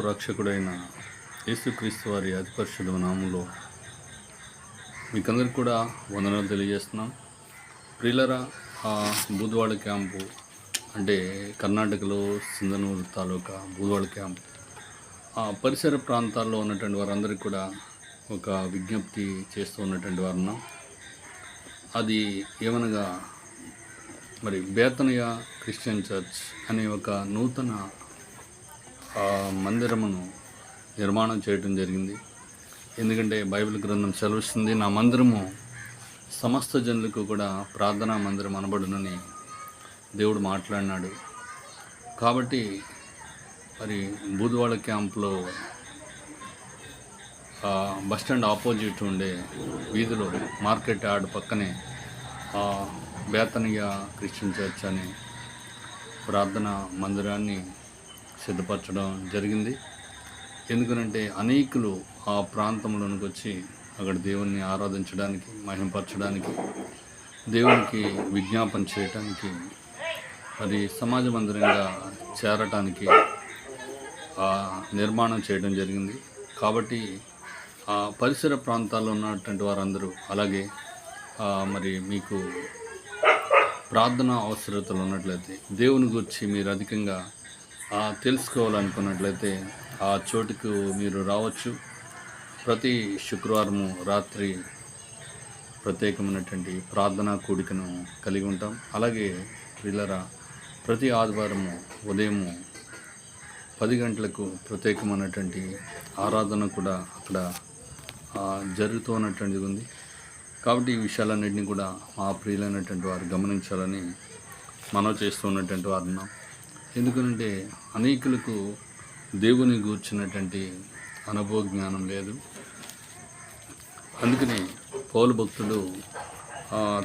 రక్షకుడైన యేసుక్రీస్తు వారి అతిపరిశుద్ధ నామంలో మీకందరికి కూడా వందనాలు తెలియజేస్తున్నాం. ప్రిలరా ఆ క్యాంపు అంటే కర్ణాటకలో సింధనూరు తాలూకా బూదవాడ క్యాంపు. ఆ పరిసర ప్రాంతాల్లో ఉన్నటువంటి వారందరికీ కూడా ఒక విజ్ఞప్తి చేస్తూ ఉన్నటువంటి వారున్నాం. అది ఏమనగా మరి బేతనయ క్రిస్టియన్ చర్చ్ అనే ఒక నూతన ఆ మందిరమును నిర్మాణం చేయటం జరిగింది. ఎందుకంటే బైబిల్ గ్రంథం సెలవిస్తుంది నా మందిరము సమస్త జనులకు కూడా ప్రార్థనా మందిరం అనబడునని దేవుడు మాట్లాడినాడు. కాబట్టి మరి బూదువాడ క్యాంప్లో బస్టాండ్ బస్ స్టాండ్ ఆపోజిట్ ఉండే వీధిలో మార్కెట్ యార్డ్ పక్కనే బేతనియా క్రిస్టియన్ చర్చ్ అనే ప్రార్థన మందిరాన్ని సిద్ధపరచడం జరిగింది. ఎందుకనంటే అనేకులు ఆ ప్రాంతంలోనికి వచ్చి అక్కడ దేవుణ్ణి ఆరాధించడానికి మహింపరచడానికి దేవునికి విజ్ఞాపన చేయటానికి మరి సమాజ మందిరంగా చేరటానికి ఆ నిర్మాణం చేయడం జరిగింది. కాబట్టి ఆ పరిసర ప్రాంతాల్లో ఉన్నటువంటి వారందరూ అలాగే మరి మీకు ప్రార్థన అవసరతలు ఉన్నట్లయితే దేవుని గురించి మీరు అధికంగా తెలుసుకోవాలనుకున్నట్లయితే ఆ చోటుకు మీరు రావచ్చు. ప్రతి శుక్రవారము రాత్రి ప్రత్యేకమైనటువంటి ప్రార్థనా కూడికను కలిగి ఉంటాం. అలాగే పిల్లరా ప్రతి ఆదివారము ఉదయము పది గంటలకు ప్రత్యేకమైనటువంటి ఆరాధన కూడా అక్కడ జరుగుతూ ఉన్నటువంటిది ఉంది. కాబట్టి ఈ విషయాలన్నింటినీ కూడా మా ప్రియులైనటువంటి వారు గమనించాలని మనం చేస్తూ ఉన్నటువంటి ఎందుకంటే ఎందుకనంటే అనేకులకు దేవుని గూర్చినటువంటి అనుభవ జ్ఞానం లేదు. అందుకని పౌలు భక్తుడు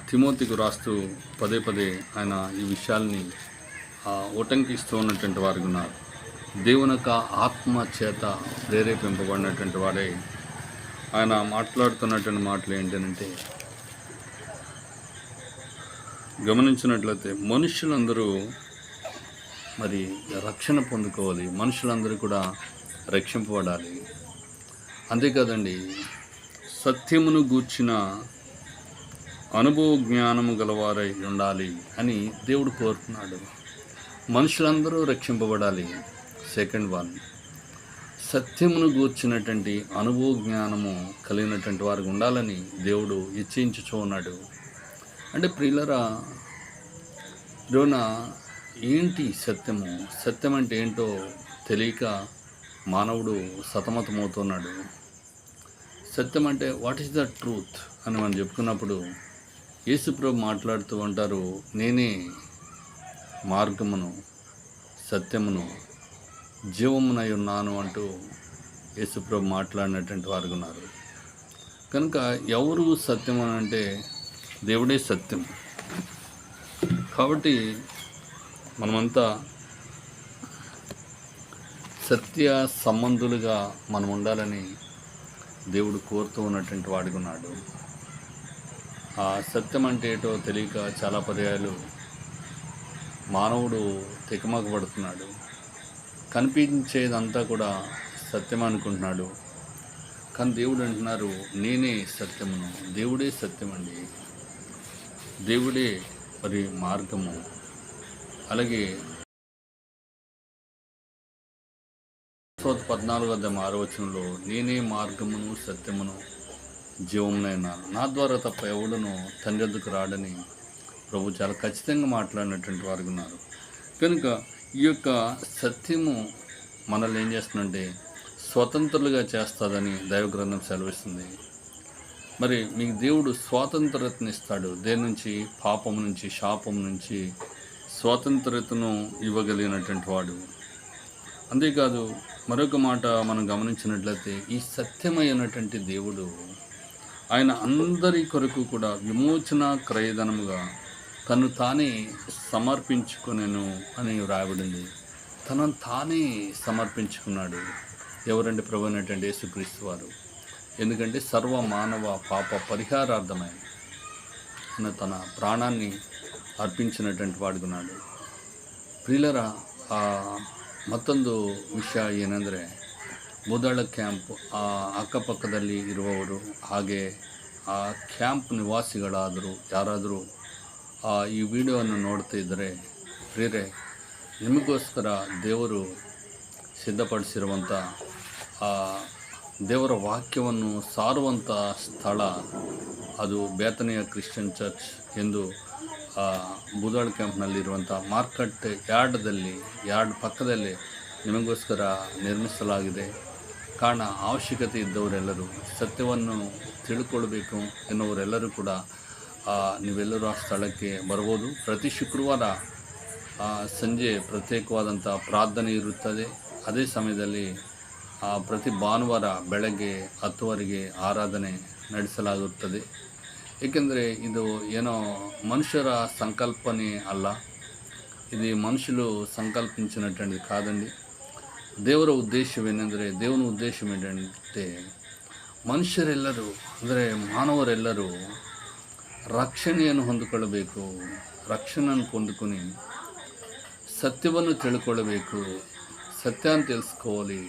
తిమోతికి రాస్తూ పదే పదే ఆయన ఈ విషయాల్ని ఉటంకిస్తూ ఉన్నటువంటి వారు ఉన్నారు. దేవుని యొక్క ఆత్మ చేత ప్రేరేపింపబడినటువంటి వాడే. ఆయన మాట్లాడుతున్నటువంటి మాటలు ఏంటంటే గమనించినట్లయితే మనుషులందరూ మరి రక్షణ పొందుకోవాలి. మనుషులందరూ కూడా రక్షింపబడాలి. అంతేకాదండి సత్యమును గూర్చిన అనుభవ జ్ఞానము గలవారై ఉండాలి అని దేవుడు కోరుతున్నాడు. మనుషులందరూ రక్షింపబడాలి. సెకండ్ వన్ సత్యమును గూర్చినటువంటి అనుభవ జ్ఞానము కలిగినటువంటి వారికి ఉండాలని దేవుడు ఇచ్చించుచూ ఉన్నాడు. అంటే ప్రియులరా రోజున ఏంటి సత్యము? సత్యం అంటే ఏంటో తెలియక మానవుడు సతమతమవుతున్నాడు. సత్యం అంటే వాట్ ఈస్ ద ట్రూత్ అని మనం చెప్పుకున్నప్పుడు యేసుప్రభు మాట్లాడుతూ ఉంటారు నేనే మార్గమును సత్యమును జీవమునై ఉన్నాను అంటూ యేసుప్రభు మాట్లాడినటువంటి వారు ఉన్నారు. కనుక ఎవరు సత్యం అని అంటే దేవుడే సత్యం. కాబట్టి మనమంతా సత్య సంబంధులుగా మనం ఉండాలని దేవుడు కోరుతూ ఉన్నటువంటి వాడికి ఉన్నాడు. ఆ సత్యం అంటే ఏటో తెలియక చాలా పర్యాయాలు మానవుడు తికమక పడుతున్నాడు కనిపించేదంతా కూడా సత్యం అనుకుంటున్నాడు. కానీ దేవుడు అంటున్నారు నేనే సత్యమును దేవుడే సత్యం అండి దేవుడే మరి మార్గము. అలాగే సోత పద్నాలుగు వద్ద ఆరవచనంలో నేనే మార్గమును సత్యమును జీవమునైనా. నా ద్వారా తప్ప ఎవడును తండ్రి ఎద్దుకు రాడని ప్రభు చాలా ఖచ్చితంగా మాట్లాడినటువంటి వారు ఉన్నారు. కనుక ఈ యొక్క సత్యము మనల్ని ఏం చేస్తుందంటే స్వతంత్రులుగా చేస్తుందని దైవ గ్రంథం సెలవిస్తుంది. మరి మీకు దేవుడు స్వాతంత్రతనిస్తాడు. దేని నుంచి? పాపం నుంచి శాపం నుంచి స్వాతంత్రతను ఇవ్వగలిగినటువంటి వాడు. అంతేకాదు మరొక మాట మనం గమనించినట్లయితే ఈ సత్యమైనటువంటి దేవుడు ఆయన అందరి కొరకు కూడా విమోచన క్రయధనముగా తను తానే సమర్పించుకునేను అని వ్రాయబడింది తనను తానే సమర్పించుకున్నాడు ఎవరంటే ప్రభు అనేటువంటి యేసుక్రీస్తు వారు. ఎందుకంటే సర్వ మానవ పాప పరిహారార్థమై తన ప్రాణాన్ని అర్పించినటువంటి వాడుకున్నాడు ಪ್ರಿಲರ ಆ ಮತ್ತೊಂದು ವಿಷಯ ಏನಂದರೆ ಬುದಳ ಕ್ಯಾಂಪ್ ಆ ಅಕ್ಕಪಕ್ಕದಲ್ಲಿ ಇರುವವರು ಹಾಗೆ ಆ ಕ್ಯಾಂಪ್ ನಿವಾಸಿಗಳಾದರೂ ಯಾರಾದರೂ ಆ ಈ ವಿಡಿಯೋವನ್ನು ನೋಡ್ತಾ ಇದ್ದರೆ ಪ್ರೇರೆ ನಿಮಗೋಸ್ಕರ ದೇವರು ಸಿದ್ಧಪಡಿಸಿರುವಂಥ ಆ ದೇವರ ವಾಕ್ಯವನ್ನು ಸಾರುವಂಥ ಸ್ಥಳ ಅದು ಬೇತನೆಯ ಕ್ರಿಶ್ಚಿಯನ್ ಚರ್ಚ್ ಎಂದು ಆ, ಬುದಾಳ್ ಕ್ಯಾಂಪ್ನಲ್ಲಿರುವಂಥ ಮಾರ್ಕೆಟ್ ಯಾರ್ಡ್ದಲ್ಲಿ, ಯಾರ್ಡ್ ಪಕ್ಕದಲ್ಲಿ ನಿಮಗೋಸ್ಕರ ನಿರ್ಮಿಸಲಾಗಿದೆ. ಕಾರಣ ಅವಶ್ಯಕತೆ ಇದ್ದವರೆಲ್ಲರೂ ಸತ್ಯವನ್ನು ತಿಳ್ಕೊಳ್ಬೇಕು ಎನ್ನುವರೆಲ್ಲರೂ ಕೂಡ ನೀವೆಲ್ಲರೂ ಆ ಸ್ಥಳಕ್ಕೆ ಬರ್ಬೋದು. ಪ್ರತಿ ಶುಕ್ರವಾರ ಸಂಜೆ ಪ್ರತ್ಯೇಕವಾದಂಥ ಪ್ರಾರ್ಥನೆ ಇರುತ್ತದೆ. ಅದೇ ಸಮಯದಲ್ಲಿ ಪ್ರತಿ ಭಾನುವಾರ ಬೆಳಗ್ಗೆ ಹತ್ತುವರೆಗೆ ಆರಾಧನೆ ನಡೆಸಲಾಗುತ್ತದೆ. ಏಕೆಂದರೆ ಇದು ಏನೋ ಮನುಷ್ಯರ ಸಂಕಲ್ಪನೆ ಅಲ್ಲ. ಇದು ಮನುಷ್ಯರು సంకల్పించినటువంటి ಕಾದಂಡಿ. ದೇವರ ಉದ್ದೇಶವೇನೆಂದರೆ, ದೇವನ ಉದ್ದೇಶವೇನಂತೆ ಮನುಷ್ಯರೆಲ್ಲರೂ, ಅಂದರೆ ಮಾನವರೆಲ್ಲರೂ ರಕ್ಷಣೆಯನ್ನು ಹೊಂದಿಕೊಳ್ಳಬೇಕು, ರಕ್ಷಣೆಯನ್ನು ಕೊಂಡುకొని ಸತ್ಯವನ್ನು ತಿಳ್ಕೊಳ್ಳಬೇಕು ಸತ್ಯ ಅಂತ ತಿಳಿಸ್ಕೋಲಿ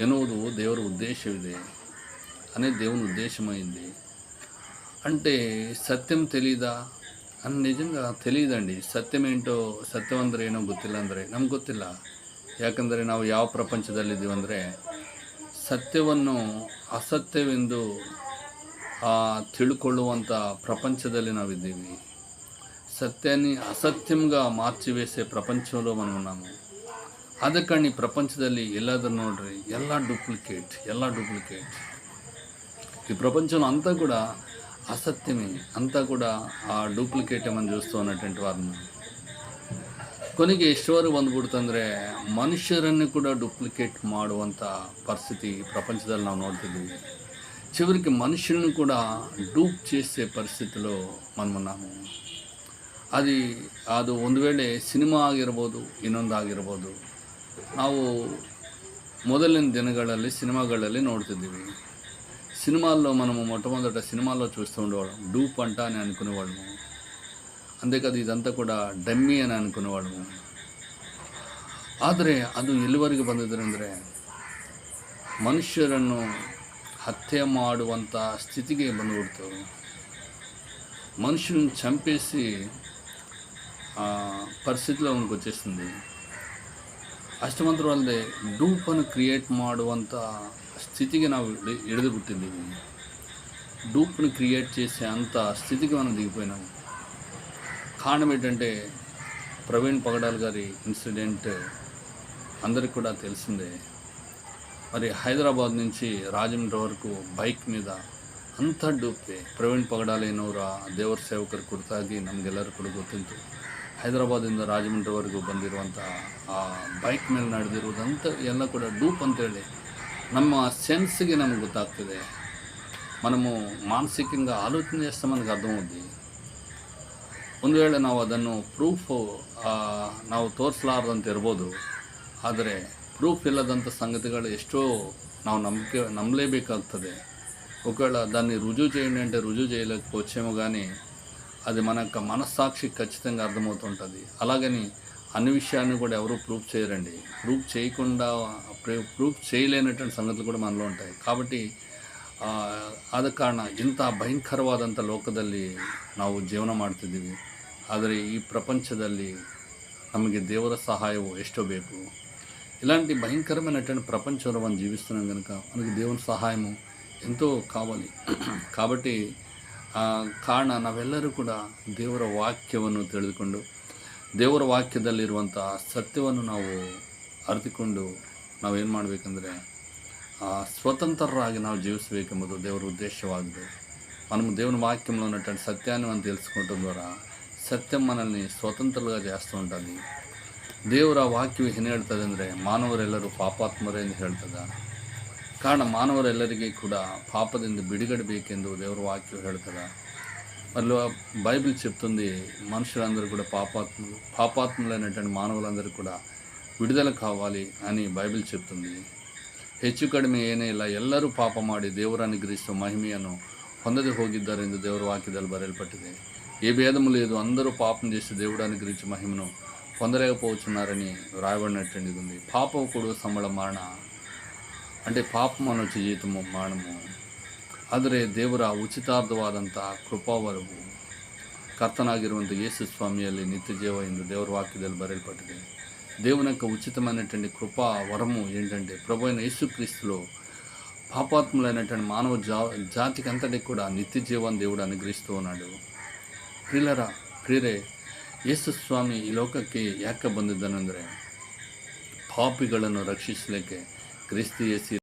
ಎನ್ನುವುದು ದೇವರ ಉದ್ದೇಶವಿದೆ. ಅನೇ ದೇವನ ಉದ್ದೇಶಮ ಇದೆ. అంటే సత్యం తెలీదా అని ನಿಜಂಗ తెలియదండి ಸತ್ಯಂ ఏంటೋ ಸತ್ಯ ಅಂದರೆ ಏನೋ ಗೊತ್ತಿಲ್ಲ ಅಂದರೆ ನಮ್ಗೆ ಗೊತ್ತಿಲ್ಲ ಯಾಕಂದರೆ ನಾವು ಯಾವ ಪ್ರಪಂಚದಲ್ಲಿದ್ದೀವಂದರೆ ಸತ್ಯವನ್ನು ಅಸತ್ಯವೆಂದು ತಿಳ್ಕೊಳ್ಳುವಂಥ ಪ್ರಪಂಚದಲ್ಲಿ ನಾವಿದ್ದೀವಿ సత్యాన్ని అసత్యంగా ಮಾರ್ಚಿವೇಸೆ ప్రపంచంలో మనం ఉన్నాము ಅದಕ್ಕಣ್ಣಿ ಪ್ರಪಂಚದಲ್ಲಿ ಎಲ್ಲಾದರೂ ನೋಡ್ರಿ ಎಲ್ಲ ಡೂಪ್ಲಿಕೇಟ್ ಎಲ್ಲ ಡೂಪ್ಲಿಕೇಟ್ ಈ ప్రపంచం ಅಂತ ಕೂಡ అసత్యమే అంతా కూడా ಆ ಡೂಪ್ಲಿಕೇಟ್ మనం చూస్తూ ఉన్నటువంటి వారిని ಕೊನೆಗೆ ಎಷ್ಟೋರು ಬಂದ್ಬಿಡ್ತಂದ್ರೆ ಮನುಷ್ಯರನ್ನು ಕೂಡ ಡೂಪ್ಲಿಕೇಟ್ ಮಾಡುವಂಥ ಪರಿಸ್ಥಿತಿ ಈ ಪ್ರಪಂಚದಲ್ಲಿ ನಾವು ನೋಡ್ತಿದ್ದೀವಿ చివరికి మనుషులను కూడా డూప్ చేసే పరిస్థితిలో మనం ఉన్నాము అది ಅದು ಒಂದು ವೇಳೆ ಸಿನಿಮಾ ಆಗಿರ್ಬೋದು ಇನ್ನೊಂದು ಆಗಿರ್ಬೋದು ನಾವು ಮೊದಲಿನ ದಿನಗಳಲ್ಲಿ ಸಿನಿಮಾಗಳಲ್ಲಿ ನೋಡ್ತಿದ್ದೀವಿ సినిమాల్లో మనము మొట్టమొదట సినిమాల్లో చూస్తూ ఉండేవాళ్ళం డూప్ అంట అని అనుకునేవాళ్ళము అంతేకాదు ఇదంతా కూడా ಡಮ್ಮಿ అని అనుకునేవాళ్ళము ಆದರೆ ಅದು ಎಲ್ಲಿವರೆಗೆ ಬಂದಿದೆ ಅಂದರೆ ಮನುಷ್ಯರನ್ನು ಹತ್ಯೆ ಮಾಡುವಂಥ ಸ್ಥಿತಿಗೆ ಬಂದುಬಿಡ್ತು మనుషులను చంపేసి ఆ, పరిస్థితిలో మనకు వచ్చేసింది ಅಷ್ಟಮಂತ್ರ ಅಲ್ಲದೆ ಡೂಪನ್ನು ಕ್ರಿಯೇಟ್ ಮಾಡುವಂಥ స్థితికి నాకు ఎడుదు పుట్టింది డూప్ని క్రియేట్ చేసే అంత స్థితికి మనం దిగిపోయినాము కారణం ఏంటంటే ప్రవీణ్ పగడాల్ గారి ఇన్సిడెంట్ అందరికి కూడా తెలిసిందే. మరి హైదరాబాద్ నుంచి రాజమండ్రి వరకు బైక్ మీద ಅಂಥ ಡೂಪೆ ಪ್ರವೀಣ್ కుర్తాగి ದೇವರ ಸೇವಕರ ಕುರಿತಾಗಿ ನಮಗೆಲ್ಲರೂ ಕೂಡ ಗೊತ್ತಿತ್ತು రాజమండ్రి వరకు ಬಂದಿರುವಂಥ ಆ ಬೈಕ್ ಮೇಲೆ ನಡೆದಿರುವುದಂತ ಎಲ್ಲ ಕೂಡ ಡೂಪ್ ಅಂತೇಳಿ ನಮ್ಮ ಸೆನ್ಸ್ಗೆ ನಮಗೆ ಗೊತ್ತಾಗ್ತದೆ. ಮನಮು ಮಾನಸಿಕ ಆಲೋಚನೆ ಸಂಬಂಧ ಅದು ಓದಿ ಒಂದು ವೇಳೆ ನಾವು ಅದನ್ನು ಪ್ರೂಫ್ ನಾವು ತೋರಿಸಲಾರ್ದಂತ ಇರ್ಬೋದು. ಆದರೆ ಪ್ರೂಫ್ ಇಲ್ಲದಂಥ ಸಂಗತಿಗಳು ಎಷ್ಟೋ ನಾವು ನಂಬಿಕೆ, ನಂಬಲೇಬೇಕಾಗ್ತದೆ. ಒಕ್ಕೇಳ ದಾನ್ನಿ ರುಜು ಜೈಂಡ್ ಅಂಟೆ ರುಜು ಜೈಲಕ್ಕೆ ಕೋಚೆಮಗಾನಿ ಅದು ಮನಕ್ಕ ಮನಸ್ಸಾಕ್ಷಿ ಖಚಿತಂಗೆ ಅರ್ಧಮೋತು ಅಂತದಿ ಅಲಾಗನಿ అన్ని విషయాన్ని కూడా ఎవరు ప్రూఫ్ చేయరండి. ప్రూఫ్ చేయకుండా ప్రూఫ్ చేయలేనటువంటి సంగతులు కూడా మనలో ఉంటాయి. కాబట్టి అది కారణ ఇంత భయంకరవాదంత లోకదల్లి నావు జీవనం ಮಾಡ್ತಿದ್ದೀವಿ. ఆదరి ఈ ప్రపంచదల్లి ನಮಗೆ ದೇವರ సహాయం ఎష్టో ಬೇಕು. ఇలాంటి భయంకరమైనటువంటి ప్రపంచంలో మనం జీవిస్తున్నాం కనుక మనకి దేవుని సహాయము ఎంతో కావాలి కాబట్టి కారణ నా ನಾವೆಲ್ಲರೂ కూడా ದೇವರ వాక్యమును తెలుసుకుంటూ ದೇವರ ವಾಕ್ಯದಲ್ಲಿರುವಂತಹ ಸತ್ಯವನ್ನು ನಾವು ಅರಿತುಕೊಂಡು ನಾವೇನು ಮಾಡಬೇಕಂದ್ರೆ ಸ್ವತಂತ್ರರಾಗಿ ನಾವು ಜೀವಿಸಬೇಕೆಂಬುದು ದೇವರ ಉದ್ದೇಶವಾಗಿದೆ. మనము ದೇವರ వాక్యంలో ఉన్నటువంటి సత్యాన్ని ಅಂತ తెలుసుకోవటం ద్వారా సత్యం మనల్ని ಜಾಸ್ತಿ ಉಂಟಾಗಿ ದೇವರ ವಾಕ್ಯವು ಏನು ಹೇಳ್ತದೆ ಅಂದರೆ, ಮಾನವರೆಲ್ಲರೂ ಪಾಪಾತ್ಮರೇ ಎಂದು ಹೇಳ್ತದೆ. ಕಾರಣ ಮಾನವರೆಲ್ಲರಿಗೆ ಕೂಡ ಪಾಪದಿಂದ ಬಿಡುಗಡೆ ಬೇಕೆಂದು ದೇವರ ವಾಕ್ಯವು ಹೇಳ್ತದೆ. మళ్ళీ బైబిల్ చెప్తుంది మనుషులందరూ కూడా పాపాత్ములు పాపాత్ములైనటువంటి మానవులందరూ కూడా విడుదల కావాలి అని బైబిల్ చెప్తుంది ಹೆಚ್ಚು ಕಡಿಮೆ ಏನೇ ಇಲ್ಲ ಎಲ್ಲರೂ ಪಾಪ ಮಾಡಿ ದೇವರ ಅನುಗ್ರಹಿಸುವ ಮಹಿಮೆಯನ್ನು ಹೊಂದದೆ ಹೋಗಿದ್ದಾರೆ ಎಂದು ದೇವರ ವಾಕ್ಯದಲ್ಲಿ ಬರೆಯಲ್ಪಟ್ಟಿದೆ ఏ భేదము లేదు అందరూ పాపం చేసి దేవుడు అనుగ్రహించి మహిమను పొందలేకపోతున్నారని వ్రాయబడినటువంటిది ఉంది పాపకుడు సంబళ మరణ అంటే ಪಾಪ ಅನ್ನೋ ಜೀತಮು ಮಾಡಮು ಆದರೆ ದೇವರ ಉಚಿತಾರ್ಥವಾದಂಥ ಕೃಪಾವರವು ಕರ್ತನಾಗಿರುವಂಥ ಯೇಸು ಸ್ವಾಮಿಯಲ್ಲಿ ನಿತ್ಯ ಜೀವ ಎಂದು ದೇವರ ವಾಕ್ಯದಲ್ಲಿ ಬರೆಯಲ್ಪಟ್ಟಿದೆ దేవుని యొక్క ఉచితమైనటువంటి కృపా వరము ఏంటంటే ప్రభు అయిన యేసుక్రీస్తులో పాపాత్ములైనటువంటి మానవ జా జాతికి అంతటికి కూడా నిత్య జీవాన్ని దేవుడు అనుగ్రహిస్తూ ఉన్నాడు ಪ್ರಿಲರ ಪ್ರಿಯರೇ ಯೇಸು ಸ್ವಾಮಿ ಈ ಲೋಕಕ್ಕೆ ಯಾಕೆ ಬಂದಿದ್ದಾನೆಂದರೆ ಪಾಪಿಗಳನ್ನು ರಕ್ಷಿಸಲಿಕ್ಕೆ ಕ್ರಿಸ್ತ ಯೇಸಿ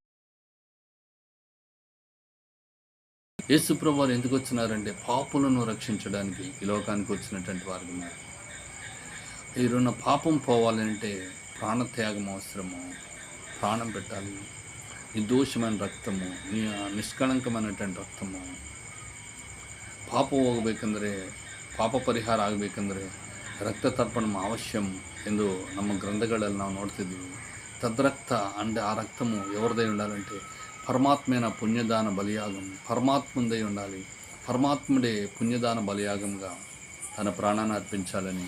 యేసుప్రభు వారు ఎందుకు వచ్చినారంటే పాపులను రక్షించడానికి ఈ లోకానికి వచ్చినటువంటి వారు ఉన్నారు. పాపం పోవాలంటే ప్రాణ త్యాగం అవసరము ప్రాణం పెట్టాలి. దోషమైన రక్తము నిష్కళంకమైనటువంటి రక్తము. పాపం హోగబేకందరే పాప పరిహార ఆగబేకందరే రక్త తర్పణం అవశ్యం ఎందు నమ్మ గ్రంథగడలు నాకు నోడుతుంది తద్రక్త అంటే ఆ రక్తము ఎవరిదై ఉండాలంటే పరమాత్మైన పుణ్యదాన బలియాగం. పరమాత్ముందై ఉండాలి. పరమాత్ముడే పుణ్యదాన బలియాగంగా తన ప్రాణాన్ని అర్పించాలని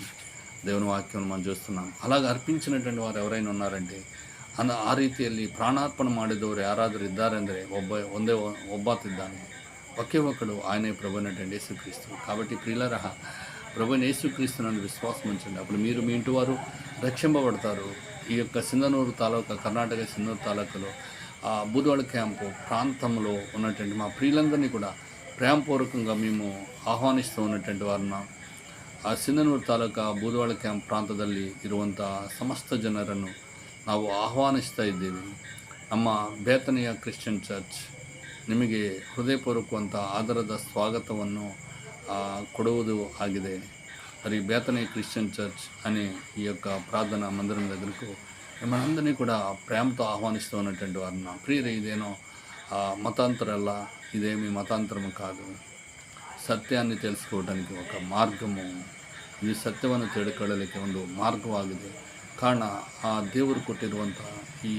దేవుని వాక్యం మనం చూస్తున్నాం. అలాగ అర్పించినటువంటి వారు ఎవరైనా ఉన్నారంటే ಅನ್ನ ಆ ರೀತಿಯಲ್ಲಿ ಪ್ರಾಣಾರ್ಪಣೆ ಮಾಡಿದವರು ಯಾರಾದರೂ ಇದ್ದಾರೆಂದರೆ ಒಬ್ಬ ಒಂದೇ ఒకే ఒకడు ఆయనే ప్రభు ప్రభునటువంటి యేసుక్రీస్తు. కాబట్టి ప్రియులరహ ప్రభుని యేసుక్రీస్తునందు విశ్వాసం ఉంచండి. అప్పుడు మీరు మీ ఇంటి వారు రక్షింపబడతారు. ఈ యొక్క సింధనూరు తాలూకా కర్ణాటక సింధూరు తాలూకాలో ఆ బూదవాడ క్యాంపు ప్రాంతంలో ఉన్నటువంటి మా ప్రియులందరినీ కూడా ప్రేమపూర్వకంగా మేము ఆహ్వానిస్తూ ఉన్నటువంటి వారిన ಆ ಸಿಂಧನೂರು ತಾಲೂಕಾ ಬೂದವಾಳ ಕ್ಯಾಂಪ್ ಪ್ರಾಂತದಲ್ಲಿ ಇರುವಂಥ ಸಮಸ್ತ ಜನರನ್ನು ನಾವು ಆಹ್ವಾನಿಸ್ತಾ ಇದ್ದೀವಿ ನಮ್ಮ ಬೇತನೆಯ ಕ್ರಿಶ್ಚಿಯನ್ ಚರ್ಚ್ ನಿಮಗೆ ಹೃದಯಪೂರ್ವಕವಂತ ಆಧಾರದ ಸ್ವಾಗತವನ್ನು ಆ, ಕೊಡುವುದು ಆಗಿದೆ మరి బేతనే క్రిస్టియన్ చర్చ్ అనే ఈ యొక్క ప్రార్థన మందిరం దగ్గరకు మనందరినీ కూడా ప్రేమతో ఆహ్వానిస్తూ ఉన్నటువంటి వారు నా ప్రియులు ఇదేనో మతాంతరల్లా ఇదేమి మతాంతరము కాదు ಸತ್ಯಾನ್ನೇ ತಿಳಿಸ್ಕೊಡೋಕ್ಕೆ ಒಕ್ಕ ಮಾರ್ಗಮು. ಇದು ಸತ್ಯವನ್ನು ತಿಳ್ಕೊಳ್ಳಲಿಕ್ಕೆ ಒಂದು ಮಾರ್ಗವಾಗಿದೆ. ಕಾರಣ, ಆ ದೇವರು ಕೊಟ್ಟಿರುವಂಥ ಈ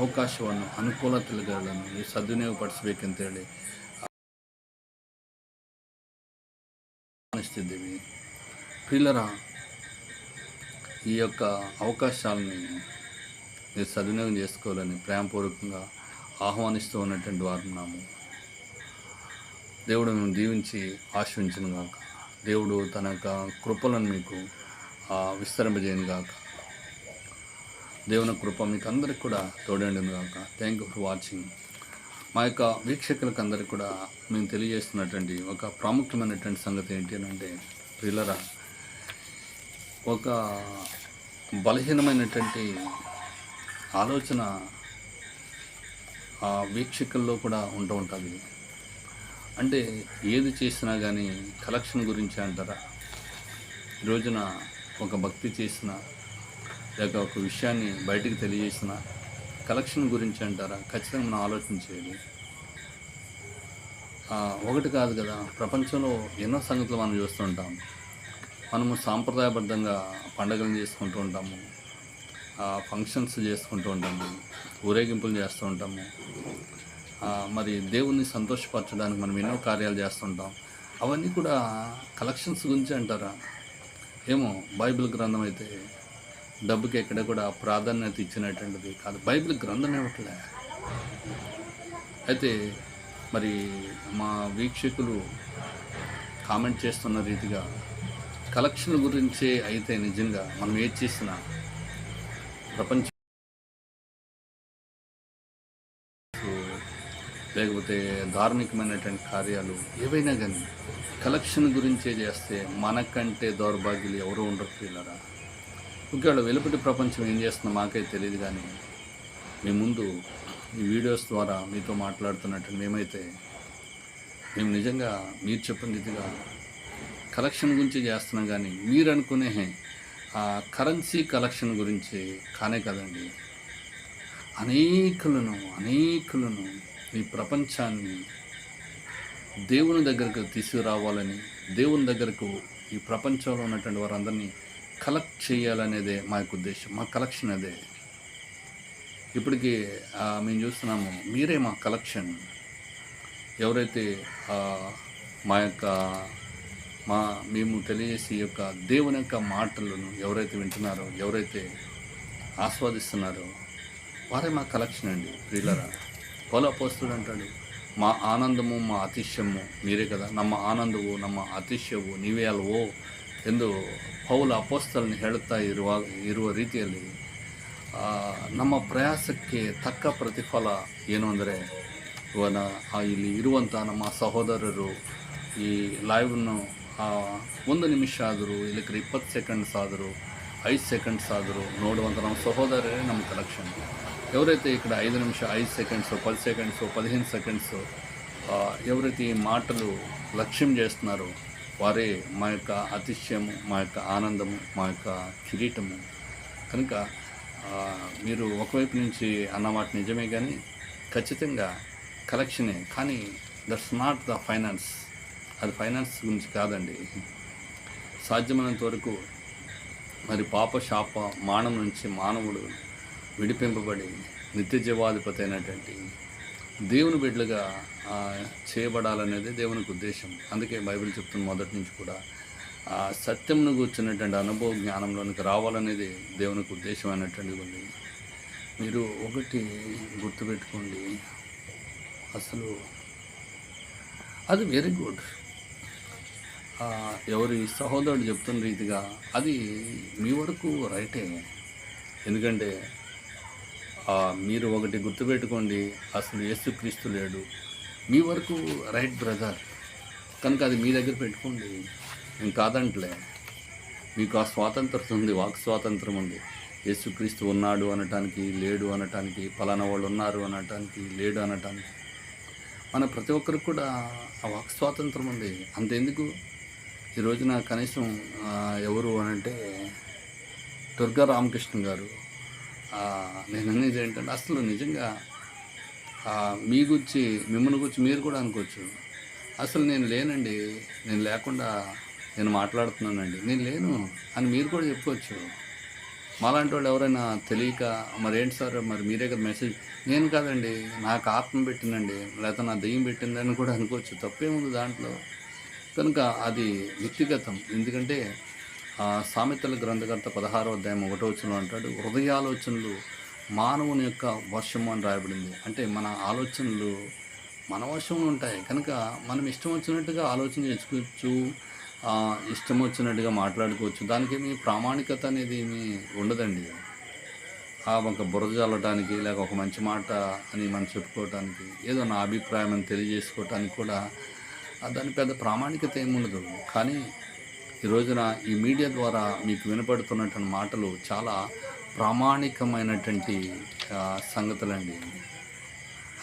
ಅವಕಾಶವನ್ನು ಅನುಕೂಲತೆಗಳನ್ನು ಸದ್ವಿನಿಯೋಗ ಪಡಿಸ್ಬೇಕಂತೇಳಿ ಅನ್ನಿಸ್ತಿದ್ದೀವಿ ಪಿಲ್ಲರ ఈ యొక్క అవకాశాలని మీరు సద్వినియోగం చేసుకోవాలని ప్రేమపూర్వకంగా ఆహ్వానిస్తూ ఉన్నటువంటి వారు ఉన్నాము దేవుడు మేము దీవించి ఆశ్రయించను గాక. దేవుడు తన యొక్క కృపలను మీకు విస్తరింపజేయను గాక. దేవుని కృప మీకు అందరికి కూడా తోడండి గాక. థ్యాంక్ యూ ఫర్ వాచింగ్ మా యొక్క వీక్షకులకు అందరికి కూడా మేము తెలియజేస్తున్నటువంటి ఒక ప్రాముఖ్యమైనటువంటి సంగతి ఏంటి అని అంటే ప్రియులరా ఒక బలహీనమైనటువంటి ఆలోచన ఆ వీక్షకుల్లో కూడా ఉంటూ ఉంటుంది. అంటే ఏది చేసినా కానీ కలెక్షన్ గురించి అంటారా? రోజున ఒక భక్తి చేసిన లేక ఒక విషయాన్ని బయటికి తెలియజేసిన కలెక్షన్ గురించి అంటారా? ఖచ్చితంగా మనం ఆలోచించేది ఒకటి కాదు కదా ప్రపంచంలో ఎన్నో సంగతులు మనం చూస్తుంటాం మనము సాంప్రదాయబద్ధంగా పండుగలు చేసుకుంటూ ఉంటాము. ఫంక్షన్స్ చేసుకుంటూ ఉంటాము. ఊరేగింపులు చేస్తూ ఉంటాము. మరి దేవుణ్ణి సంతోషపరచడానికి మనం ఎన్నో కార్యాలు చేస్తుంటాం అవన్నీ కూడా కలెక్షన్స్ గురించి అంటారా? ఏమో బైబిల్ గ్రంథం అయితే డబ్బుకి ఎక్కడ కూడా ప్రాధాన్యత ఇచ్చినటువంటిది కాదు. బైబిల్ గ్రంథం ఇవ్వట్లే అయితే మరి మా వీక్షకులు కామెంట్ చేస్తున్న రీతిగా కలెక్షన్ గురించే అయితే నిజంగా మనం ఏది చేసినా ప్రపంచ లేకపోతే ధార్మికమైనటువంటి కార్యాలు ఏవైనా కానీ కలెక్షన్ గురించే చేస్తే మనకంటే దౌర్భాగ్యులు ఎవరు ఉండరు పిల్లరా ఒకవేళ వెలుపటి ప్రపంచం ఏం చేస్తుందో మాకైతే తెలియదు కానీ మీ ముందు ఈ వీడియోస్ ద్వారా మీతో మాట్లాడుతున్నట్టు మేమైతే మేము నిజంగా మీరు చెప్పిన రీతిగా కలెక్షన్ గురించి చేస్తున్నాం కానీ మీరు అనుకునే ఆ కరెన్సీ కలెక్షన్ గురించి కానే కదండి. అనేకులను అనేకులను ఈ ప్రపంచాన్ని దేవుని దగ్గరకు తీసుకురావాలని దేవుని దగ్గరకు ఈ ప్రపంచంలో ఉన్నటువంటి వారందరినీ కలెక్ట్ చేయాలనేదే మా యొక్క ఉద్దేశం మా కలెక్షన్ అదే. ఇప్పటికీ మేము చూస్తున్నాము మీరే మా కలెక్షన్ ఎవరైతే మా యొక్క మా మేము తెలియజేసే యొక్క దేవుని యొక్క మాటలను ఎవరైతే వింటున్నారో, ఎవరైతే ఆస్వాదిస్తున్నారో, వారే మా కలెక్షన్ అండి, ప్రియులరా. పోలో పోస్తుడు అంటాడు, మా ఆనందము, మా అతిశయము మీరే కదా. ನಮ್ಮ ಆನಂದವು ನಮ್ಮ ಅತಿಶಯವು ನೀವೇ ಅಲ್ವೋ ಎಂದು పౌల ಅಪೋಸ್ತಲನ್ನು ಹೇಳುತ್ತಾ ಇರುವ ಇರುವ ರೀತಿಯಲ್ಲಿ ನಮ್ಮ ಪ್ರಯಾಸಕ್ಕೆ ತಕ್ಕ ಪ್ರತಿಫಲ ಏನು ಅಂದರೆ, ಇವನ ಇಲ್ಲಿ ಇರುವಂಥ ನಮ್ಮ ಸಹೋದರರು ಈ ಲೈವನ್ನು ಒಂದು ನಿಮಿಷ ಆದರೂ ಇಲ್ಲಕ್ಕೆ ಇಪ್ಪತ್ತು ಸೆಕೆಂಡ್ಸ್ ಆದರೂ ಐದು ಸೆಕೆಂಡ್ಸ್ ಆದರೂ ನೋಡುವಂಥ ನಮ್ಮ సహోదరులే ನಮ್ಮ కలెక్షన్ ఎవరైతే ఇక్కడ ఐదు నిమిషం ఐదు సెకండ్స్ పది సెకండ్స్ పదిహేను సెకండ్స్ ఎవరైతే ఈ మాటలు లక్ష్యం చేస్తున్నారో వారే మా యొక్క అతిశయము మా యొక్క ఆనందము మా యొక్క కిరీటము కనుక ఆ, మీరు ఒకవైపు నుంచి అన్న మాట నిజమే కానీ ఖచ్చితంగా కలెక్షనే కానీ దట్స్ నాట్ ద ఫైనాన్స్ అది ఫైనాన్స్ గురించి కాదండి. సాధ్యమైనంత వరకు మరి పాప శాప మానం నుంచి మానవుడు విడిపింపబడి నిత్య జీవాధిపతి అయినటువంటి దేవుని బిడ్డలుగా చేయబడాలనేది దేవునికి ఉద్దేశం. అందుకే బైబిల్ చెప్తున్న మొదటి నుంచి కూడా ఆ సత్యంను కూర్చున్నటువంటి అనుభవ జ్ఞానంలోనికి రావాలనేది దేవునికి ఉద్దేశం అయినటువంటిది ఉంది. మీరు ఒకటి గుర్తుపెట్టుకోండి. అసలు అది వెరీ గుడ్. ఎవరి సహోదరుడు చెప్తున్న రీతిగా అది మీ వరకు రైటే. ఎందుకంటే మీరు ఒకటి గుర్తుపెట్టుకోండి అసలు యేసుక్రీస్తు లేడు. మీ వరకు రైట్ బ్రదర్. కనుక అది మీ దగ్గర పెట్టుకోండి. నేను కాదంటలే. మీకు ఆ స్వాతంత్రం ఉంది వాక్ స్వాతంత్రం ఉంది. యేసుక్రీస్తు ఉన్నాడు అనటానికి లేడు అనటానికి పలానా వాళ్ళు ఉన్నారు అనటానికి లేడు అనటానికి. మన ప్రతి ఒక్కరికి కూడా ఆ వాక్ స్వాతంత్రం ఉంది. అంతెందుకు? ఈరోజు నాకు కనీసం ఎవరు ఎవరు అంటే దుర్గా రామకృష్ణ గారు. నేను అనేది ఏంటంటే అసలు నిజంగా మీ గురించి మిమ్మల్ని గురించి మీరు కూడా అనుకోవచ్చు. అసలు నేను లేనండి. నేను లేకుండా నేను మాట్లాడుతున్నానండి. నేను లేను అని మీరు కూడా చెప్పుకోవచ్చు. మాలాంటి వాళ్ళు ఎవరైనా తెలియక మరి ఏంటి సార్ మరి మీరే కదా మెసేజ్. నేను కాదండి. నాకు ఆత్మ పెట్టిందండి. లేకపోతే నా దెయ్యం పెట్టిందని కూడా అనుకోవచ్చు. తప్పేముంది దాంట్లో? కనుక అది వ్యక్తిగతం. ఎందుకంటే ఆ సామెతల గ్రంథకర్త పదహారో అధ్యాయం ఒకటో వచ్చిన అంటాడు హృదయాలోచనలు మానవుని యొక్క వర్షము అని రాయబడింది. అంటే మన ఆలోచనలు మన వర్షంలో ఉంటాయి. కనుక మనం ఇష్టం వచ్చినట్టుగా ఆలోచన చేసుకోవచ్చు ఇష్టం వచ్చినట్టుగా మాట్లాడుకోవచ్చు. దానికి ఏమి ప్రామాణికత అనేది ఏమి ఉండదండి. ఆ ఒక బురద చల్లటానికి లేక ఒక మంచి మాట అని మనం చెప్పుకోవటానికి ఏదో నా అభిప్రాయం అని తెలియజేసుకోవటానికి కూడా దాని పెద్ద ప్రామాణికత ఏముండదు కానీ ఈ రోజున ఈ మీడియా ద్వారా మీకు వినపడుతున్నటువంటి మాటలు చాలా ప్రామాణికమైనటువంటి సంగతులండి.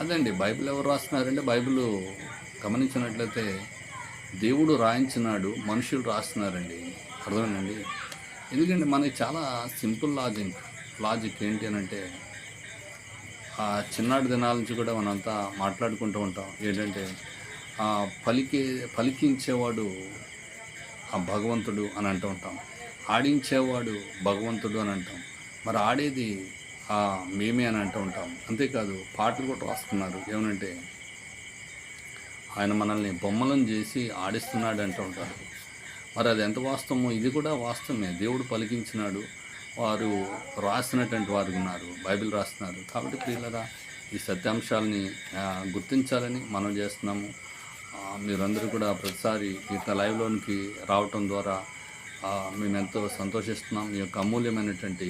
అదండి బైబిల్ ఎవరు రాస్తున్నారంటే బైబిల్ గమనించినట్లయితే దేవుడు రాయించినాడు మనుషులు రాస్తున్నారండి. అర్థమేనండి ఎందుకంటే మనకి చాలా సింపుల్ లాజిక్ లాజిక్ ఏంటి అని అంటే ఆ చిన్నాటి దినాల నుంచి కూడా మనంతా మాట్లాడుకుంటూ ఉంటాం. ఏంటంటే ఆ పలికే పలికించేవాడు ఆ భగవంతుడు అని అంటూ ఉంటాం. ఆడించేవాడు భగవంతుడు అని అంటాం. మరి ఆడేది ఆ మేమే అని అంటూ ఉంటాం. అంతేకాదు పాటలు కూడా రాస్తున్నారు. ఏమనంటే ఆయన మనల్ని బొమ్మలను చేసి ఆడిస్తున్నాడు అంటూ ఉంటారు. మరి అది ఎంత వాస్తవమో ఇది కూడా వాస్తవమే. దేవుడు పలికించినాడు. వారు రాసినటువంటి వారు ఉన్నారు. బైబిల్ రాస్తున్నారు. కాబట్టి ప్రియులరా ఈ సత్యాంశాలని గుర్తించాలని మనం చేస్తున్నాము. మీరందరూ కూడా ప్రతిసారి ఈ యొక్క లైవ్లోనికి రావటం ద్వారా మేమెంతో మేము ఎంతో సంతోషిస్తున్నాం. మీ యొక్క అమూల్యమైనటువంటి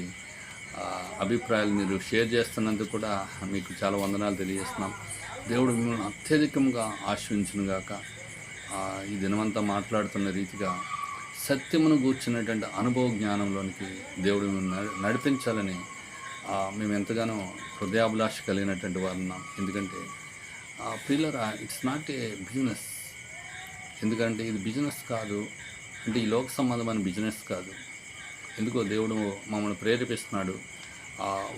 అభిప్రాయాలు మీరు షేర్ చేస్తున్నందుకు కూడా మీకు చాలా వందనాలు తెలియజేస్తున్నాం. దేవుడు మిమ్మల్ని అత్యధికంగా ఆశ్రయించునుగాక ఈ దినమంతా మాట్లాడుతున్న రీతిగా సత్యమును కూర్చున్నటువంటి అనుభవ జ్ఞానంలోనికి దేవుడు మిమ్మల్ని నడిపించాలని మేము ఎంతగానో హృదయాభిలాష కలిగినటువంటి వారు ఉన్నాం. ఎందుకంటే పిల్లరా ఇట్స్ నాట్ ఏ బిజినెస్ ఎందుకంటే ఇది బిజినెస్ కాదు. అంటే ఈ లోక సంబంధమైన బిజినెస్ కాదు. ఎందుకో దేవుడు మమ్మల్ని ప్రేరేపిస్తున్నాడు.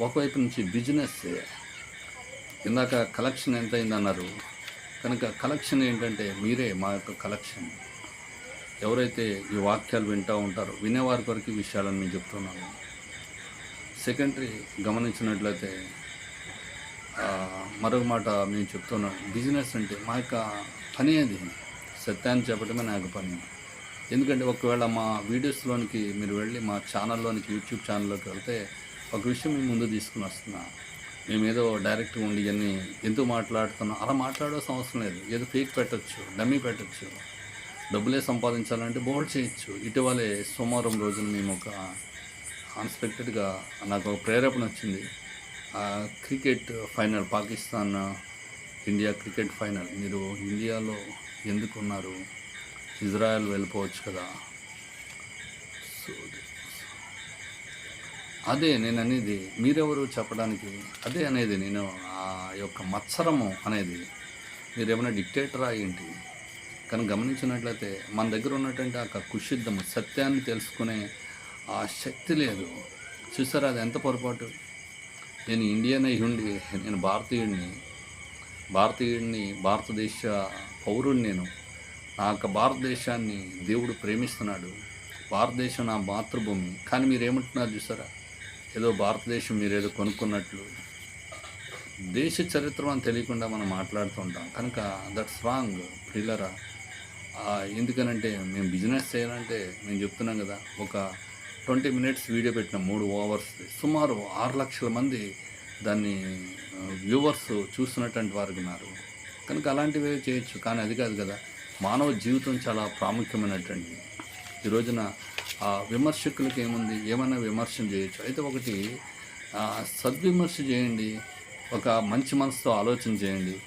ఒకవైపు నుంచి బిజినెస్ ఇందాక కలెక్షన్ ఎంత అయిందన్నారు కనుక కలెక్షన్ ఏంటంటే మీరే మా యొక్క కలెక్షన్ ఎవరైతే ఈ వాక్యాలు వింటూ ఉంటారో వినేవారి కొరకు ఈ విషయాలను నేను చెప్తున్నాను. సెకండరీ గమనించినట్లయితే మరొక మాట నేను చెప్తున్నాం. బిజినెస్ అంటే మా యొక్క పని అది. సత్యాన్ని చెప్పడమే నా యొక్క పని. ఎందుకంటే ఒకవేళ మా వీడియోస్లోనికి మీరు వెళ్ళి మా ఛానల్లోనికి యూట్యూబ్ ఛానల్లోకి వెళ్తే ఒక విషయం ముందు తీసుకుని వస్తున్నా. మేమేదో డైరెక్ట్గా ఉండి ఇవన్నీ ఎందుకు మాట్లాడుతున్నాం? అలా మాట్లాడాల్సిన అవసరం లేదు. ఏదో ఫేక్ పెట్టచ్చు డమ్మీ పెట్టచ్చు డబ్బులే సంపాదించాలంటే బోల్డ్ చేయొచ్చు. ఇటీవలే సోమవారం రోజున మేము ఒక అన్ఎక్స్పెక్టెడ్గా నాకు ఒక ప్రేరేపణ వచ్చింది. Cricket final Pakistan India cricket final. మీరు ఇండియాలో ఎందుకు ఉన్నారు ఇజ్రాయెల్ వెళ్ళిపోవచ్చు కదా. సో అదే నేను అనేది మీరెవరు చెప్పడానికి? అదే అనేది నేను ఆ యొక్క మత్సరము అనేది. మీరు ఏమైనా డిక్టేటరా ఏంటి? కానీ గమనించినట్లయితే మన దగ్గర ఉన్నటువంటి ఆ కుషిద్ధము సత్యాన్ని తెలుసుకునే ఆ శక్తి లేదు. చూసారా అది ఎంత పొరపాటు? నేను ఇండియన్ అయి ఉండి నేను భారతీయుడిని భారతీయుడిని భారతదేశ పౌరుడు నేను. నా యొక్క భారతదేశాన్ని దేవుడు ప్రేమిస్తున్నాడు. భారతదేశం నా మాతృభూమి. కానీ మీరేమంటున్నారు చూసారా? ఏదో భారతదేశం మీరేదో కొనుక్కున్నట్లు. దేశ చరిత్ర అని తెలియకుండా మనం మాట్లాడుతుంటాం కనుక దట్స్ రాంగ్ ప్రిల్లరా ఎందుకనంటే మేము బిజినెస్ చేయాలంటే మేము చెప్తున్నాం కదా ఒక ట్వంటీ మినిట్స్ వీడియో పెట్టిన మూడు ఓవర్స్ సుమారు ఆరు లక్షల మంది దాన్ని వ్యూవర్స్ చూస్తున్నటువంటి వారు ఉన్నారు. కనుక అలాంటివి చేయొచ్చు కానీ అది కాదు కదా. మానవ జీవితం చాలా ప్రాముఖ్యమైనటువంటి ఈ రోజున ఆ విమర్శకులకి ఏముంది? ఏమైనా విమర్శలు చేయొచ్చు. అయితే ఒకటి సద్విమర్శ చేయండి ఒక మంచి మనసుతో ఆలోచన చేయండి.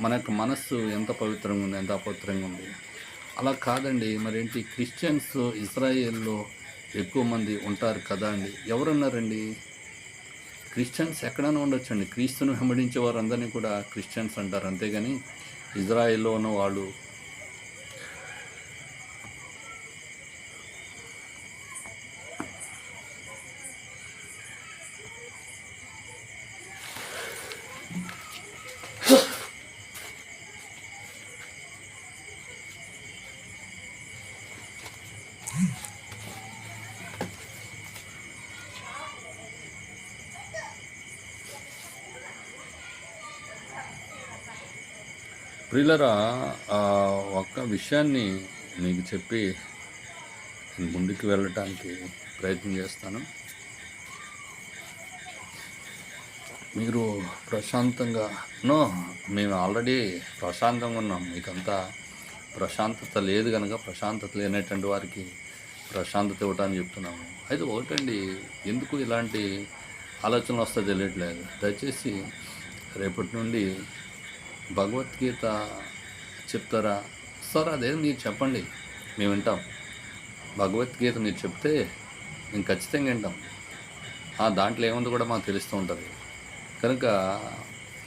మన యొక్క మనస్సు ఎంత పవిత్రంగా ఉంది ఎంత అపవిత్రంగా ఉంది. అలా కాదండి మరేంటి? క్రిస్టియన్స్ ఇజ్రాయేల్లో ఎక్కువ మంది ఉంటారు కదా అండి. ఎవరున్నారండి? క్రిస్టియన్స్ ఎక్కడైనా ఉండొచ్చండి. క్రీస్తును వెంబడించే వారందరినీ కూడా క్రిస్టియన్స్ అంటారు. అంతేగాని ఇజ్రాయెల్లో ఉన్న వాళ్ళు ప్రియులరా ఒక్క విషయాన్ని మీకు చెప్పి ముందుకు వెళ్ళటానికి ప్రయత్నం చేస్తాను. మీరు ప్రశాంతంగా నో మేము ఆల్రెడీ ప్రశాంతంగా ఉన్నాం. మీకంతా ప్రశాంతత లేదు కనుక ప్రశాంతత లేనటువంటి వారికి ప్రశాంతత ఇవ్వటాన్ని చెప్తున్నాము. అయితే ఒకటండి ఎందుకు ఇలాంటి ఆలోచనలు వస్తే తెలియట్లేదు. దయచేసి రేపటి నుండి భగవద్గీత చెప్తారా? సార్ అదే మీరు చెప్పండి. మేము వింటాం. భగవద్గీత మీరు చెప్తే మేము ఖచ్చితంగా వింటాం. ఆ దాంట్లో ఏముంది కూడా మాకు తెలుస్తూ ఉంటుంది. కనుక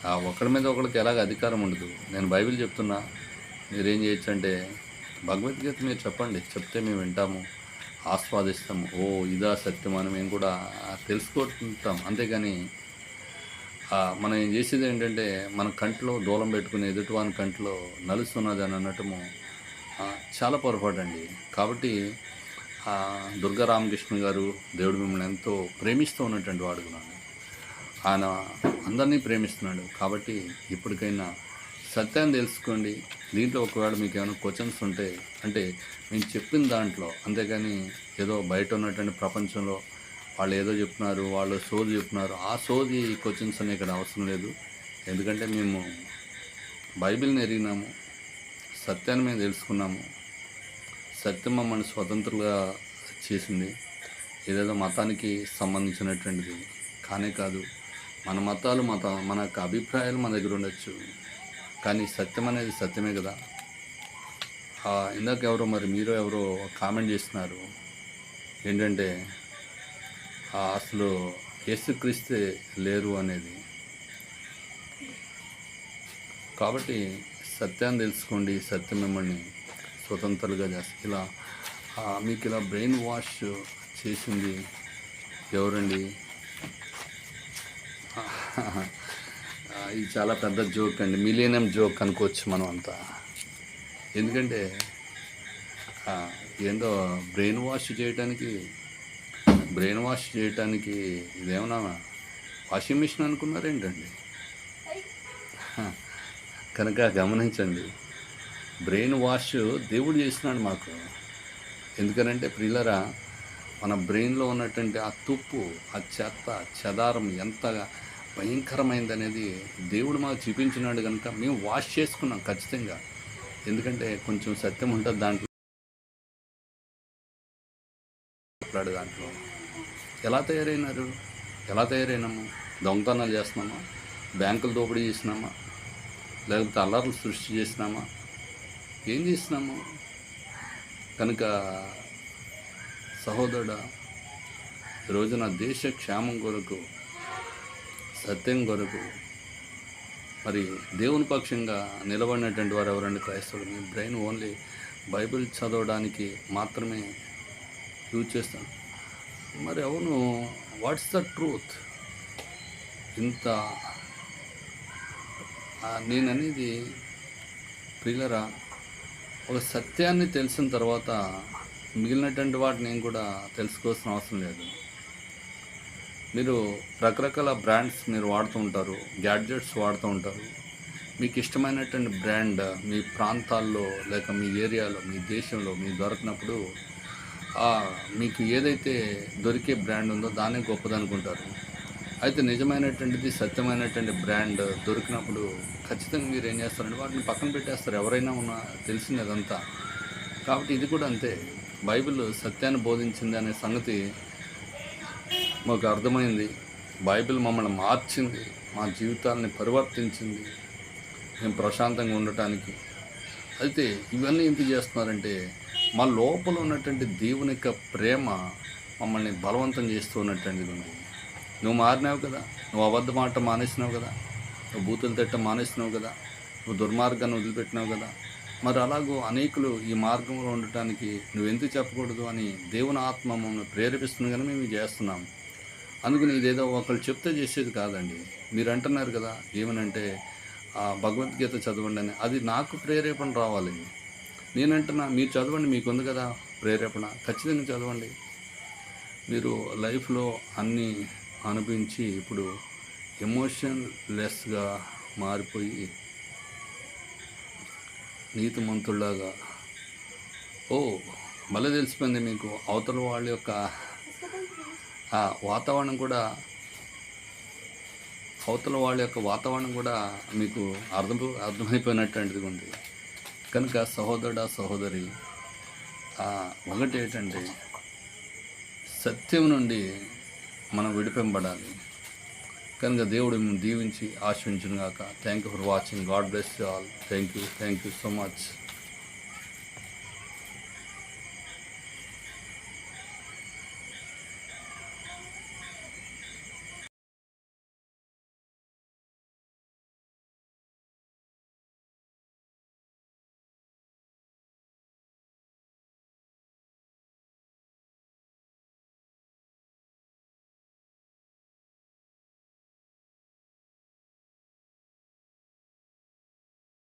ఆ ఒకరి మీద ఒకరికి ఎలాగ అధికారం ఉండదు. నేను బైబిల్ చెప్తున్నా. మీరేం చేయొచ్చు అంటే భగవద్గీత మీరు చెప్పండి. చెప్తే మేము వింటాము. ఆస్వాదిస్తాము. ఓ ఇదా సత్యం అని మేము కూడా తెలుసుకుంటాం. అంతేగాని మనం ఏం చేసేది ఏంటంటే మన కంట్లో దూలం పెట్టుకుని ఎదుటివాని కంట్లో నలుస్తున్నది అని అనటము చాలా పొరపాటు అండి కాబట్టి దుర్గా రామకృష్ణ గారు దేవుడు మిమ్మల్ని ఎంతో ప్రేమిస్తూ ఉన్నటువంటి వాడు కూడా ఆయన అందరినీ ప్రేమిస్తున్నాడు. కాబట్టి ఇప్పటికైనా సత్యాన్ని తెలుసుకోండి. దీంట్లో ఒకవేళ మీకు ఏమైనా క్వశ్చన్స్ ఉంటే అంటే మేము చెప్పిన దాంట్లో అంతేగాని ఏదో బయట ఉన్నటువంటి ప్రపంచంలో వాళ్ళు ఏదో చెప్తున్నారు వాళ్ళు సోది చెప్తున్నారు. ఆ సోది క్వశ్చన్స్ అనే ఇక్కడ అవసరం లేదు. ఎందుకంటే మేము బైబిల్ని ఎరిగినాము సత్యాన్ని మేము తెలుసుకున్నాము. సత్యం మమ్మల్ని స్వతంత్రులుగా చేసింది. ఏదేదో మతానికి సంబంధించినటువంటిది. కానే కాదు మన మతాలు మత మన యొక్క అభిప్రాయాలు మన దగ్గర ఉండొచ్చు. కానీ సత్యం అనేది సత్యమే కదా. ఇందాక ఎవరో మరి మీరు ఎవరో కామెంట్ చేస్తున్నారు. ఏంటంటే అసలు యేసుక్రీస్తే లేరు అనేది. కాబట్టి సత్యాన్ని తెలుసుకోండి సత్యం మిమ్మల్ని స్వతంత్రులుగా చేస్తుంది. ఇలా మీకు ఇలా బ్రెయిన్ వాష్ చేసింది ఎవరండి? ఇది చాలా పెద్ద జోక్ అండి. మిలీనియం జోక్ అనుకోవచ్చు మనం అంతా. ఎందుకంటే ఏందో బ్రెయిన్ వాష్ చేయడానికి బ్రెయిన్ వాష్ చేయటానికి ఇదేమన్నా వాషింగ్ మిషన్ అనుకున్నారేంటండి? కనుక గమనించండి. బ్రెయిన్ వాష్ దేవుడు చేసినాడు మాకు. ఎందుకనంటే ప్రియులరా మన బ్రెయిన్లో ఉన్నటువంటి ఆ తుప్పు ఆ చెత్త చెదారం ఎంత భయంకరమైంది అనేది దేవుడు మాకు చూపించినాడు కనుక మేము వాష్ చేసుకున్నాం ఖచ్చితంగా. ఎందుకంటే కొంచెం సత్యం ఉంటుంది దాంట్లో. దాంట్లో. ఎలా తయారైనారు? ఎలా తయారైనాము? దొంగతనాలు చేస్తున్నామా? బ్యాంకులు దోపిడీ చేసినామా లేకపోతే అల్లర్లు సృష్టి చేసినామా ఏం చేసినాము కనుక సహోదరుడా రోజున దేశ క్షేమం కొరకు సత్యం కొరకు మరి దేవుని పక్షంగా నిలబడినటువంటి వారు ఎవరండి క్రైస్తవుడు మీ బ్రెయిన్ ఓన్లీ బైబిల్ చదవడానికి మాత్రమే యూజ్ చేస్తాను మరి అవును వాట్స్ ద ట్రూత్ ఇంత నేను అనేది ప్రియులరా ఒక సత్యాన్ని తెలిసిన తర్వాత మిగిలినటువంటి వాటిని నేను కూడా తెలుసుకోవాల్సిన అవసరం లేదు. మీరు రకరకాల బ్రాండ్స్ మీరు వాడుతూ ఉంటారు గ్యాడ్జెట్స్ వాడుతూ ఉంటారు. మీకు ఇష్టమైనటువంటి బ్రాండ్ మీ ప్రాంతాల్లో లేక మీ ఏరియాలో మీ దేశంలో మీకు దొరికినప్పుడు మీకు ఏదైతే దొరికే బ్రాండ్ ఉందో దాన్నే గొప్పదనుకుంటారు అయితే నిజమైనటువంటిది సత్యమైనటువంటి బ్రాండ్ దొరికినప్పుడు ఖచ్చితంగా మీరు ఏం చేస్తారంటే వాటిని పక్కన పెట్టేస్తారు. ఎవరైనా ఉన్నా తెలిసింది అదంతా. కాబట్టి ఇది కూడా అంతే. బైబిల్ సత్యాన్ని బోధించింది అనే సంగతి మాకు అర్థమైంది. బైబిల్ మమ్మల్ని మార్చింది మా జీవితాలని పరివర్తించింది. మేము ప్రశాంతంగా ఉండటానికి. అయితే ఇవన్నీ ఎందుకు చేస్తున్నారంటే మా లోపల ఉన్నటువంటి దేవుని యొక్క ప్రేమ మమ్మల్ని బలవంతం చేస్తూ ఉన్నటువంటిది ఉంది. నువ్వు మారినావు కదా నువ్వు అబద్ధ మాట మానేసినావు కదా నువ్వు బూతులు తిట్ట మానేసినావు కదా నువ్వు దుర్మార్గాన్ని వదిలిపెట్టినావు కదా. మరి అలాగూ అనేకులు ఈ మార్గంలో ఉండటానికి నువ్వు ఎందుకు చెప్పకూడదు అని దేవుని ఆత్మ మమ్మల్ని ప్రేరేపిస్తుంది కానీ మేము చేస్తున్నాం. అందుకని ఇదేదో ఒకళ్ళు చెప్తే చేసేది కాదండి. మీరు అంటున్నారు కదా ఏమనంటే ఆ భగవద్గీత చదవండి అని. అది నాకు ప్రేరేపణ రావాలి. నేనంటున్నా మీరు చదవండి మీకు ఉంది కదా ప్రేరేపణ. ఖచ్చితంగా చదవండి. మీరు లైఫ్లో అన్నీ అనుభవించి ఇప్పుడు ఎమోషన్ లెస్గా మారిపోయి నీతిమంతుల్లాగా. ఓ మళ్ళీ తెలిసిపోయింది మీకు. అవతల వాళ్ళ యొక్క ఆ వాతావరణం కూడా అవతల వాళ్ళ యొక్క వాతావరణం కూడా మీకు అర్థం అర్థమైపోయినటువంటిది ఉంది కనుక సహోదరుడా సహోదరి ఆ, ఒకటి ఏంటంటే సత్యం నుండి మనం విడిపింపడాలి కనుక దేవుడు మేము దీవించి ఆశ్రయించును గాక thank you for watching God bless you all thank you thank you so much